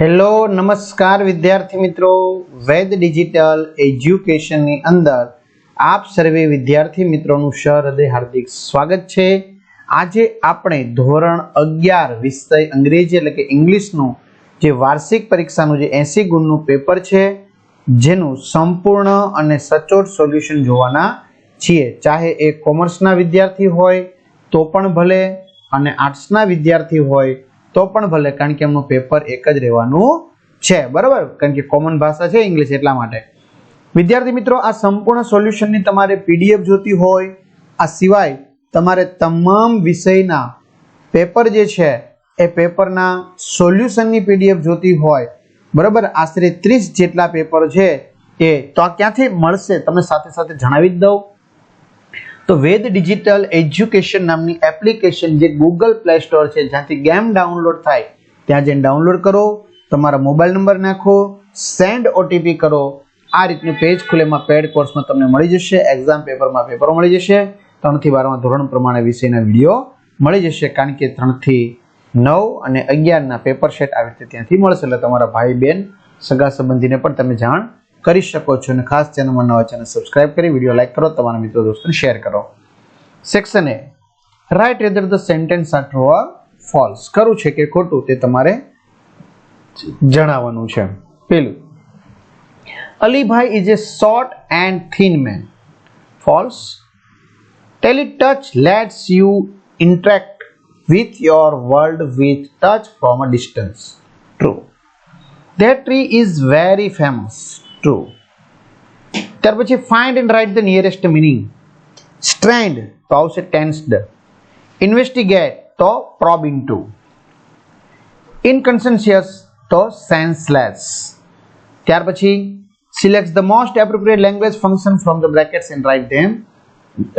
Hello, નમસ્કાર વિદ્યાર્થી મિત્રો. વેદ ડિજિટલ એજ્યુકેશનની અંદર આપ સર્વે વિદ્યાર્થી મિત્રોનું સહૃદય હાર્દિક સ્વાગત છે. આજે આપણે ધોરણ અગિયાર વિષય અંગ્રેજી એટલે કે ઇંગ્લિશનું જે વાર્ષિક પરીક્ષાનું જે એસી ગુણનું પેપર છે, જેનું સંપૂર્ણ અને સચોટ સોલ્યુશન જોવાના છીએ. ચાહે એ કોમર્સના વિદ્યાર્થી હોય, તો પણ ભલે, અને આર્ટ્સના વિદ્યાર્થી હોય તો પણ ભલે, કારણ કે એમનું પેપર એક જ રહેવાનું છે. બરાબર? કારણ કે કોમન ભાષા છે ઇંગ્લિશ એટલા માટે. વિદ્યાર્થી મિત્રો, આ સંપૂર્ણ સોલ્યુશનની તમારે પીડીએફ જોતી હોય, આ સિવાય તમારે તમામ વિષયના પેપર જે છે, એ પેપરના સોલ્યુશનની પીડીએફ જોતી હોય. બરાબર? આશરે ત્રીસ જેટલા પેપર છે એ. તો આ ક્યાંથી મળશે? તમે સાથે સાથે જણાવી જ દઉં. તો વેદ ડિજિટલ એજ્યુકેશન નામની એપ્લિકેશન જે ગૂગલ પ્લે સ્ટોર છે, જ્યાંથી ગેમ ડાઉનલોડ થાય, ત્યાં જઈને ડાઉનલોડ કરો, તમારા મોબાઈલ નંબર નાખો, સેન્ડ ઓટીપી કરો, આ રીતનું પેજ ખુલેમાં પેડ કોર્સમાં તમને મળી જશે, એક્ઝામ પેપરમાં પેપરો મળી જશે, ત્રણથી બારમાં ધોરણ પ્રમાણે વિષયના વીડિયો મળી જશે, કારણ કે ત્રણથી નવ અને અગિયારના પેપર સેટ આવી રીતે ત્યાંથી મળશે. એટલે તમારા ભાઈ બહેન સગા સંબંધીને પણ તમે જાણ કરી શકો છો અને ખાસ ચેનલમાં નવા ચેનલ સબસ્ક્રાઇબ કરી વીડિયો લાઇક કરો, તમારા મિત્રો દોસ્તોને શેર કરો. Section A write rather the sentence are true or false ખરું છે કે ખોટું તે તમારે જણાવવાનું છે. પેલું. Alibhai is a short and thin man false tele touch lets you interact with your world with touch from a distance true that tree is very famous. True. ત્યાર પછી find and write the nearest meaning. Strand તો આવશે tensed. Investigate તો probe into. Inconscientious તો senseless. ત્યાર પછી select the most appropriate language function from the brackets and write them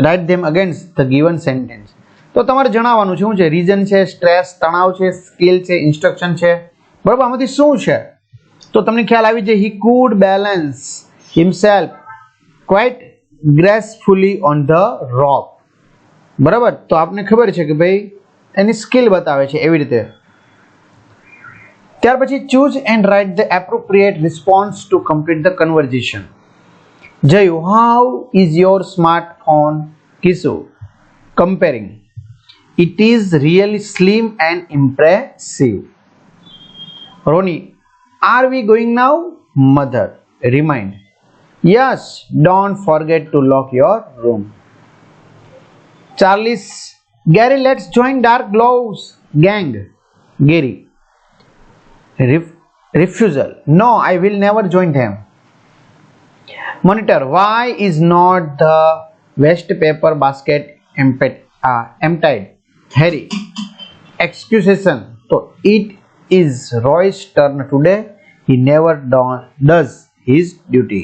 write them against the given sentence. તો તમારે જણાવવાનું છે શું છે રીઝન છે સ્ટ્રેસ તણાવ છે સ્કિલ છે ઇન્સ્ટ્રક્શન છે બરાબર આમાંથી શું છે તો તમને ખ્યાલ આવી જાય he could balance himself quite gracefully on the rope બરાબર? તો આપને ખબર છે કે ભાઈ એની સ્કિલ બતાવે છે એવી રીતે. ત્યાર પછી choose and write the appropriate response to complete the conversation જયુ how is your smartphone કિસુ comparing it is really slim and impressive Ronnie, are we going now? Mother, remind. Yes, don't forget to lock your room. Charlie's, Gary, let's join Dark Gloves gang. Gary, Ref- refusal. No, I will never join them. Monitor, why is not the waste paper basket emptied? Uh, emptied? Harry, excusation. So it is Roy's turn today. He never do- does his duty.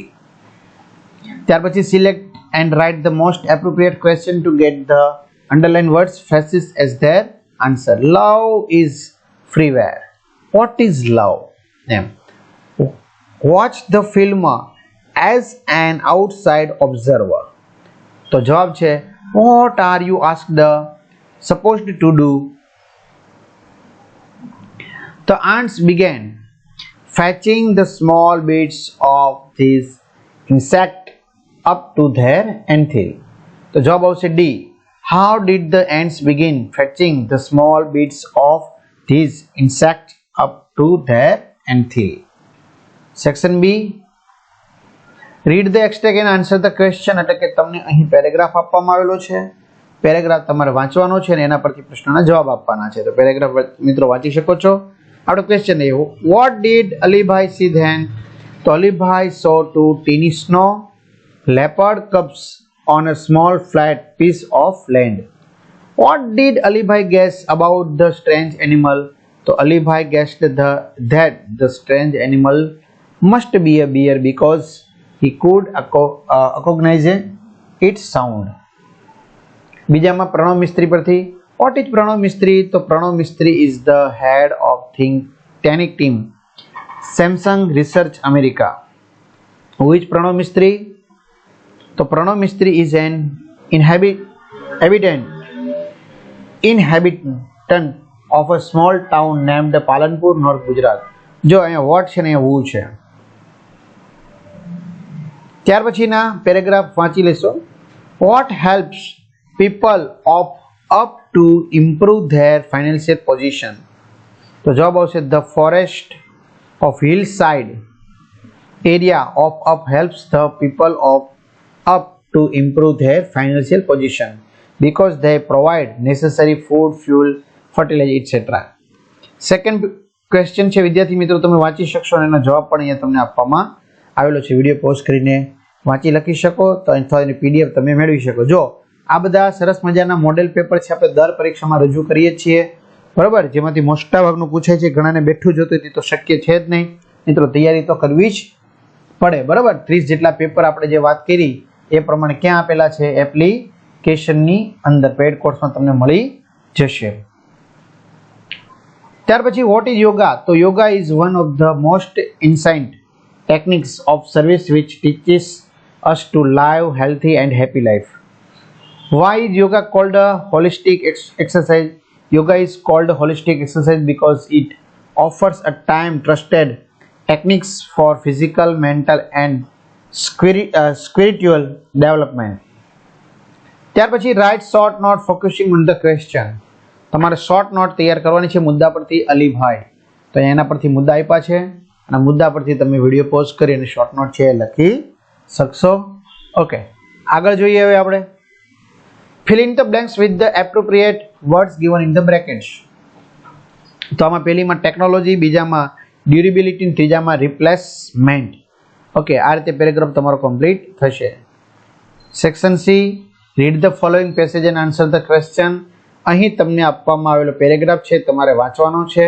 ત્યાર પછી select and write the most appropriate question to get the underline words phrases as their answer love is freeware what is love I'm watch the film as an outside observer તો જવાબ છે what are you ask the supposed to do. The ants began fetching the small bits of this insect up to their anthill. તો જવાબ આવશે D How did the ants begin fetching the small bits of these insect up to their anthill? Section B read the extract and answer the question એટલે કે તમને અહીં paragraph આપવામાં આવેલો છે પેરેગ્રાફ તમારે વાંચવાનો છે અને એના પરથી પ્રશ્નના જવાબ આપવાના છે તો પેરેગ્રાફ મિત્રો વાંચી શકો છો આપણો ક્વેશ્ચન એવો what did Alibhai see then તો Alibhai saw two tiny snow leopard cubs on a small flat piece of land what did Alibhai guess about the strange animal તો Alibhai guessed the that the strange animal must be a bear because he could recognise its sound બીજામાં પ્રણવ મિસ્ત્રી પરથી what is Pranav Mistry So Pranav Mistry is the head of think tank team Samsung research America Who is Pranav Mistry તો પ્રણવ મિસ્ત્રી is an ઇનહેબિટ inhabitant ઇનહેબિટન્ટ of a small town named Palanpur, North Gujarat. જો અહીંયા vote છે ને અહીંયા વુ છે? ત્યાર પછીના paragraph વાંચી લેશો. What helps people of up to improve their financial position તો જવાબ આવશે the forest of hill side area of up helps the people of up to improve their financial position because they provide necessary food fuel fertilize etcetera second question છે, વિદ્યાર્થી મિત્રો, તમે વાંચી શકશો અને એનો જવાબ પણ અહીંયા તમને આપવામાં આવેલો છે. વીડિયો પોઝ કરીને વાંચી લખી શકો તો અથવા એની પીડીએફ તમે મેળવી શકો. જો આ બધા સરસ મજાના મોડેલ પેપર છે, આપણે દર પરીક્ષામાં રજૂ કરીએ છીએ. બરાબર? જેમાંથી મોટા ભાગનું પૂછાય છે, ઘણાને બેઠું જોતું હોય તે શક્ય છે જ નહીં. મિત્રો, તૈયારી તો કરવી જ પડે, બરાબર? ત્રીસ જેટલા પેપર આપણે જે વાત કરી, એ પ્રમાણે ક્યાં આપેલા છે? એપ્લિકેશનની અંદર પેડ કોર્સમાં તમને મળી જશે. ત્યાર પછી વોટ ઇઝ યોગા તો yoga is one of the most ancient techniques of service which teaches us to live healthy and happy life. Why is yoga called a holistic ex- exercise yoga is called holistic exercise because it offers a time trusted techniques for physical mental and spirit, uh, spiritual development ત્યાર પછી write short note focusing on the question તમારે short note તૈયાર કરવાની છે મુદ્દા પરથી અલીભાઈ તો એના પરથી મુદ્દા આપ્યા છે અને મુદ્દા પરથી તમે વીડિયો પોઝ કરી અને શોર્ટ નોટ છે લખી શકશો ઓકે આગળ જોઈએ હવે આપણે fill in the blanks with the appropriate words given in the brackets. તો આમાં પહેલીમાં ટેકનોલોજી બીજામાં ડ્યુરેબિલિટી ત્રીજામાં રિપ્લેસમેન્ટ ઓકે આ રીતે પેરેગ્રાફ તમારો કમ્પ્લીટ થશે. Section C read the following passage and answer the question અહીં તમને આપવામાં આવેલો પેરેગ્રાફ છે, તમારે વાંચવાનો છે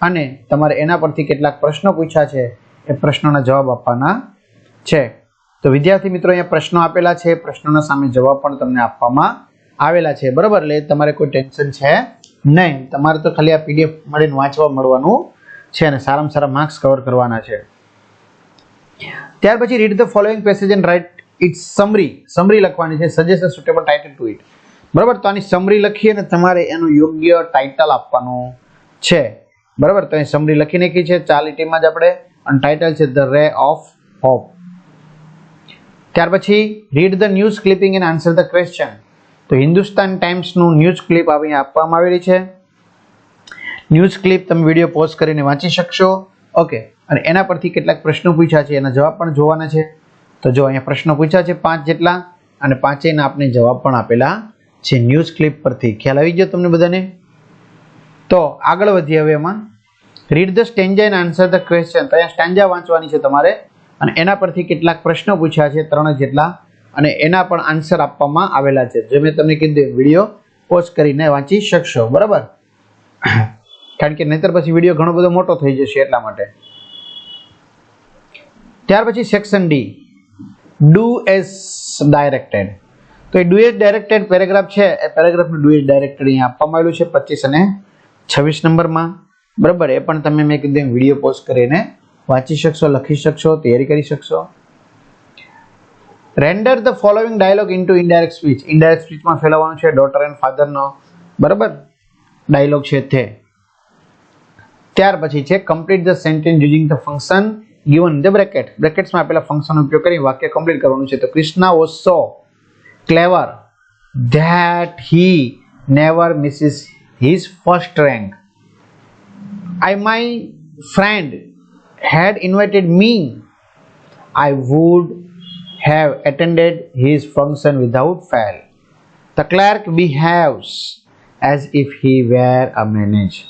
અને તમારે એના પરથી કેટલાક પ્રશ્નો પૂછ્યા છે, એ પ્રશ્નોના જવાબ આપવાના છે. તો વિદ્યાર્થી મિત્રો, અહીંયા પ્રશ્નો આપેલા છે, પ્રશ્નોના સામે જવાબ પણ તમને આપવામાં આવેલા છે. બરાબર? એટલે તમારે કોઈ ટેન્શન છે નહીં. તમારે તો ખાલી આ પીડીએફ મળીને વાંચવા મળવાનું છે અને સારામાં સારા માર્ક્સ કવર કરવાના છે. ત્યાર પછી read the following passage and write its summary summary લખવાની છે. Suggestion suitable title to it બરાબર? તો આની સમરી લખી અને તમારે એનું યોગ્ય ટાઇટલ આપવાનું છે. બરાબર? તો અહીં સમરી લખી નાખી છે. ચાર લીટીમાં જ આપણે અને ટાઇટલ છે. ધ રે ઓફ હોપ ત્યાર પછી read the news clipping and answer the question તો હિન્દુસ્તાન ટાઈમ્સનું ન્યૂઝ ક્લિપ અહીંયા આપવામાં આવેલી છે. ન્યૂઝ ક્લિપ તમે વીડિયો પોઝ કરીને વાંચી શકશો. ઓકે, અને એના પરથી કેટલાક પ્રશ્નો પૂછ્યા છે, એના જવાબ પણ જોવાના છે. તો જો અહીંયા પ્રશ્નો પૂછ્યા છે પાંચ જેટલા, અને પાંચેયના આપને જવાબ પણ આપેલા છે ન્યૂઝ ક્લિપ પરથી. ખ્યાલ આવી ગયો તમને બધાને? તો આગળ વધીએ હવે એમાં. Read the stanza and answer the question તો અહીંયા સ્ટેન્જા વાંચવાની છે તમારે. અને એના પરથી કેટલાક પ્રશ્નો પૂછ્યા છે, ત્રણ જેટલા. અને એના પણ આન્સર આપવામાં આવેલા છે. જે મેં તમને કીધું વીડિયો પોસ્ટ કરીને વાંચી શકશો. બરાબર? કારણ કે નહીતર પછી વીડિયો ઘણો બધો મોટો થઈ જશે એટલા માટે. ત્યાર પછી section D do as directed તો એ ડુ એઝ ડાયરેક્ટેડ પેરેગ્રાફ છે. એ પેરેગ્રાફનું ડુએસ ડાયરેક્ટેડ અહીંયા આપવામાં આવેલું છે, પચીસ અને છવ્વીસ નંબરમાં. બરાબર? એ પણ તમે મેં કીધું વીડિયો પોસ્ટ કરીને વાંચી શકશો, લખી શકશો, તૈયારી કરી શકશો. Render the following dialogue into indirect speech indirect સ્પીચમાં ફેલાવવાનું છે. ડોટર એન્ડ ફાધરનો બરાબર ડાયલોગ છે તે. ત્યાર પછી છે complete the sentence using the function given the bracket બ્રેકેટ્સમાં આપેલા ફંક્શનનો ઉપયોગ કરી વાક્ય કમ્પ્લીટ કરવાનું છે. તો Krishna was so clever that he never misses his first rank I my friend had invited me I would have attended his function without fail. The clerk behaves as if he were a manager.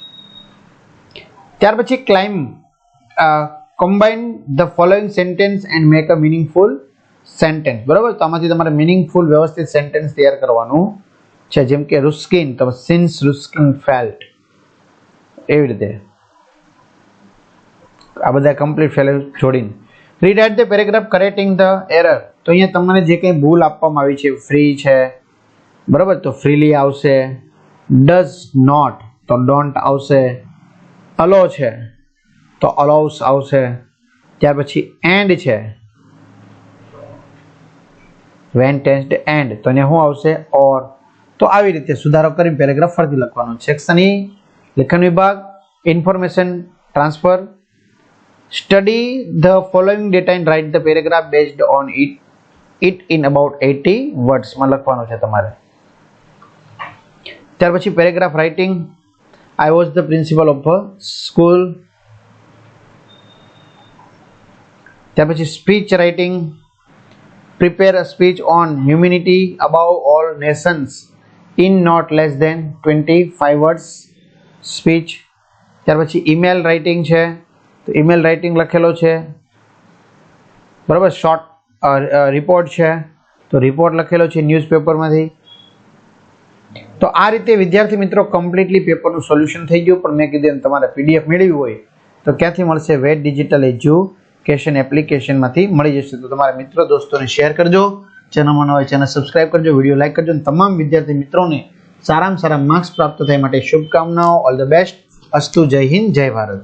ત્યાર પછી claim combine the following sentence and make a meaningful sentence બરાબર? તો આમાંથી તમારે meaningful વ્યવસ્થિત sentence તૈયાર કરવાનું છે. જેમ કે રુસ્કિન, તો સિન્સ રુસ્કિન ફેલ્ટ એવી રીતે. આ બધા કમ્પ્લીટ ફેલ જોડીને read at the paragraph correcting the error તો અહીંયા તમને જે કંઈ ભૂલ આપવામાં આવી છે ફ્રી છે, બરાબર? તો ફ્રીલી આવશે. ડઝ નોટ તો ડોન્ટ આવશે. અલો છે. તો અલાઉસ આવશે. ત્યાર પછી એન્ડ છે. વેન ટેન્સ્ડ એન્ડ તો અહીંયા શું આવશે? ઓર તો આવી રીતે સુધારો કરીને પેરેગ્રાફ ફરીથી લખવાનો સેક્શન ઈ લેખન વિભાગ information transfer study the following data and write the paragraph based on it it in about eighty વર્ડ્સમાં લખવાનું છે તમારે. ત્યાર પછી paragraph writing I was the principal of a school ત્યાર પછી speech writing prepare a speech on humanity about all nations in not less than twenty five words speech ત્યાર પછી email writing છે. તો ઈમેલ રાઇટિંગ લખેલો છે. બરાબર short report છે. તો રિપોર્ટ લખેલો છે ન્યૂઝપેપરમાંથી તો આ રીતે વિદ્યાર્થી મિત્રો કમ્પ્લીટલી પેપરનું સોલ્યુશન થઈ ગયું, પણ મેં કીધું તમારે પીડીએફ મેળવી હોય, તો ક્યાંથી મળશે? વેટ ડિજિટલ એજ્યુકેશન એપ્લિકેશનમાંથી મળી જશે. તો તમારા મિત્રો દોસ્તોને શેર કરજો, ચેનલમાં હોય ચેનલ સબસ્ક્રાઇબ કરજો, વીડિયો લાઇક કરજો, અને તમામ વિદ્યાર્થી મિત્રોને સારામાં સારા માર્ક્સ પ્રાપ્ત થાય માટે શુભકામનાઓ. ઓલ ધ બેસ્ટ અસ્તુ, જય હિન્દ, જય ભારત.